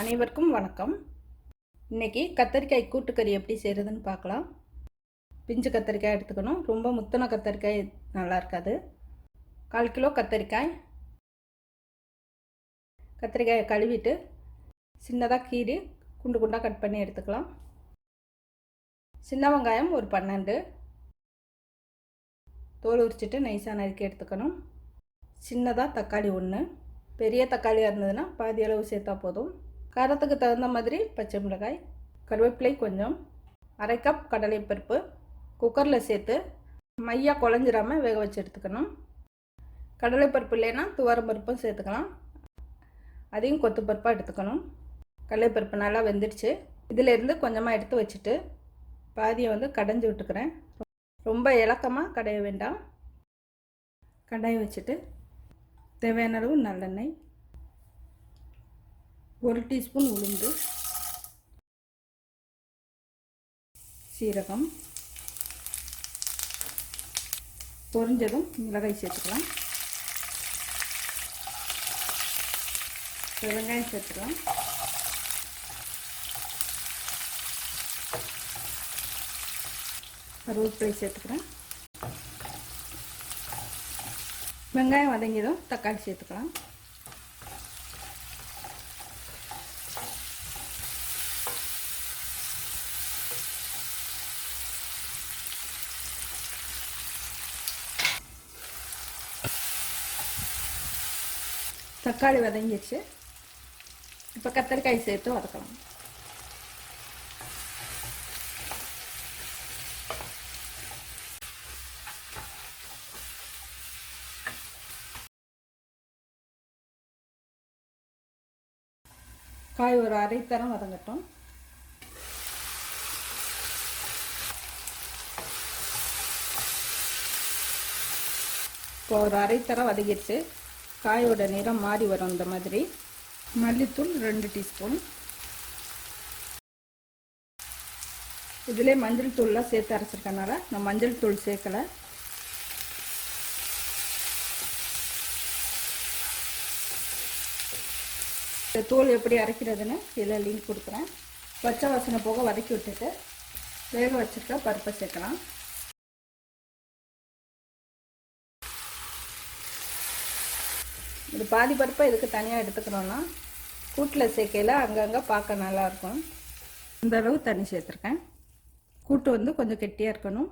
அனைவருக்கும் வணக்கம். இன்னைக்கு கத்தரிக்காய் கூட்டுக்கறி எப்படி செய்கிறதுன்னு பார்க்கலாம். பிஞ்சு கத்தரிக்காய் எடுத்துக்கணும். ரொம்ப முத்தன கத்தரிக்காய் நல்லா இருக்காது. கால் கிலோ கத்தரிக்காய். கத்திரிக்காயை கழுவிட்டு சின்னதாக கீறி குண்டு குண்டாக கட் பண்ணி எடுத்துக்கலாம். சின்ன வெங்காயம் ஒரு பன்னெண்டு. தோல் உரிச்சிட்டு நைஸாக நறுக்கி எடுத்துக்கணும். சின்னதாக தக்காளி ஒன்று பெரிய தக்காளியாக இருந்ததுன்னா பாதி அளவு சேர்த்தா போதும். காரத்துக்கு தகுந்த மாதிரி பச்சை மிளகாய் கருவேப்பிலை கொஞ்சம் அரை கப் கடலைப்பருப்பு குக்கரில் சேர்த்து மையாக குழஞ்சிராமல் வேக வச்சு எடுத்துக்கணும். கடலைப்பருப்பு இல்லைன்னா துவரம்பருப்பும் சேர்த்துக்கலாம். அதையும் கொத்து பருப்பாக எடுத்துக்கணும். கடலைப்பருப்பு நல்லா வெந்துடுச்சு. இதிலேருந்து கொஞ்சமாக எடுத்து வச்சுட்டு பாதியை வந்து கடைஞ்சி விட்டுக்கிறேன். ரொம்ப இலக்கமாக கடைய வேண்டாம். கடைய வச்சுட்டு தேவையான அளவு நல்லெண்ணெய் ஒரு டீஸ்பூன் உளுந்து சீரகம் பொரிஞ்சதும் மிளகாய் சேர்த்துக்கலாம். வெங்காயம் சேர்த்துக்கலாம். கருவேப்பிலை சேர்த்துக்கிறேன். வெங்காயம் வதங்கியதும் தக்காளி சேர்த்துக்கலாம். தக்காளி வதங்கிடுச்சு இப்போ கத்தரிக்காய் சேர்த்து வதக்கலாம் காய் ஒரு அரை தரம் வதங்கட்டும் இப்போ ஒரு அரை வதங்கிடுச்சு காயோட நிறம் மாறி வரும் இந்த மாதிரி. மல்லித்தூள் ரெண்டு டீஸ்பூன். இதிலே மஞ்சள் தூள்லாம் சேர்த்து அரைச்சிருக்கனால நான் மஞ்சள் தூள் சேர்க்கலை. இந்த தூள் எப்படி அரைக்கிறதுன்னு இதில் லிங்க் கொடுக்குறேன். பச்சை வாசனை போக வதக்கி விட்டுட்டு வேக வச்சுருக்க பருப்பை சேர்க்கலாம். இது பாதி பருப்பை இதுக்கு தனியாக எடுத்துக்கிறோன்னா கூட்டில் சேர்க்கையில் அங்கங்கே பார்க்க நல்லாயிருக்கும். இந்த அளவு தண்ணி சேர்த்துருக்கேன். கூட்டு வந்து கொஞ்சம் கெட்டியாக இருக்கணும்.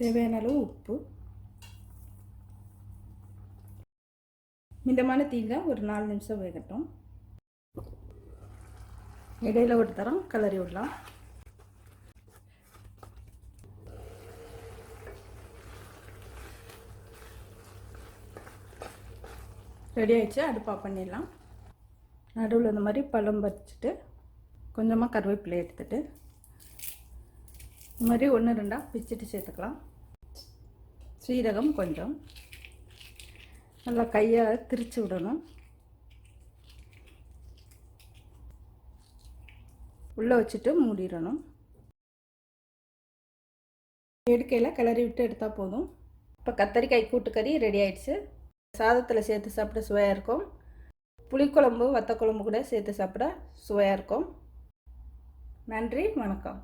தேவையான அளவு உப்பு. மிதமான தீயில் ஒரு நாலு நிமிஷம் வேகட்டும். இடையில ஒரு தரம் கிளறி விடலாம். ரெடி ஆகிடுச்சு அடுப்பா பண்ணிடலாம். நடுவில் இந்த மாதிரி பழம் பறிச்சுட்டு கொஞ்சமாக கருவேப்பிலை எடுத்துட்டு இந்த மாதிரி ஒன்று ரெண்டாக பிச்சுட்டு சேர்த்துக்கலாம். சீரகம் கொஞ்சம். நல்லா கையை திரிச்சு விடணும். உள்ளே வச்சுட்டு மூடிடணும். எடுக்கையில் கிளறி விட்டு எடுத்தால் போதும். இப்போ கத்தரிக்காய் கூட்டுக்கறி ரெடி ஆயிடுச்சு. சாதத்தில் சேர்த்து சாப்பிட சுவையாக இருக்கும். புளிக்குழம்பு வத்தக்குழம்பு கூட சேர்த்து சாப்பிட சுவையாக இருக்கும். நன்றி வணக்கம்.